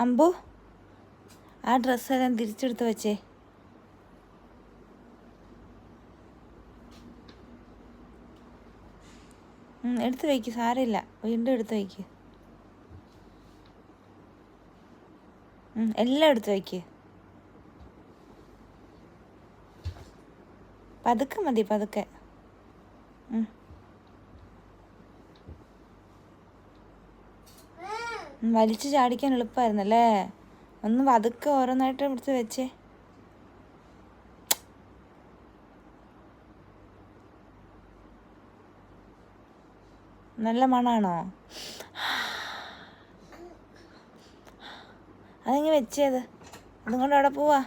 അമ്പു ആ ഡ്രസ്സെല്ലാം തിരിച്ചെടുത്ത് വെച്ചേ. എടുത്ത് വയ്ക്ക് സാരമില്ല. വീണ്ടും എടുത്ത് വയ്ക്ക് എല്ലാം എടുത്ത് വയ്ക്ക് പതുക്കെ മതി പതുക്കെ. വലിച്ചു ചാടിക്കാൻ എളുപ്പമായിരുന്നല്ലേ ഒന്ന് പതുക്കെ ഓരോന്നായിട്ട് എടുത്ത് വെച്ചേ. നല്ല മണാണോ? അതെങ്ങനെ വെച്ചേത് അതും കൊണ്ട് അവിടെ പോവാ.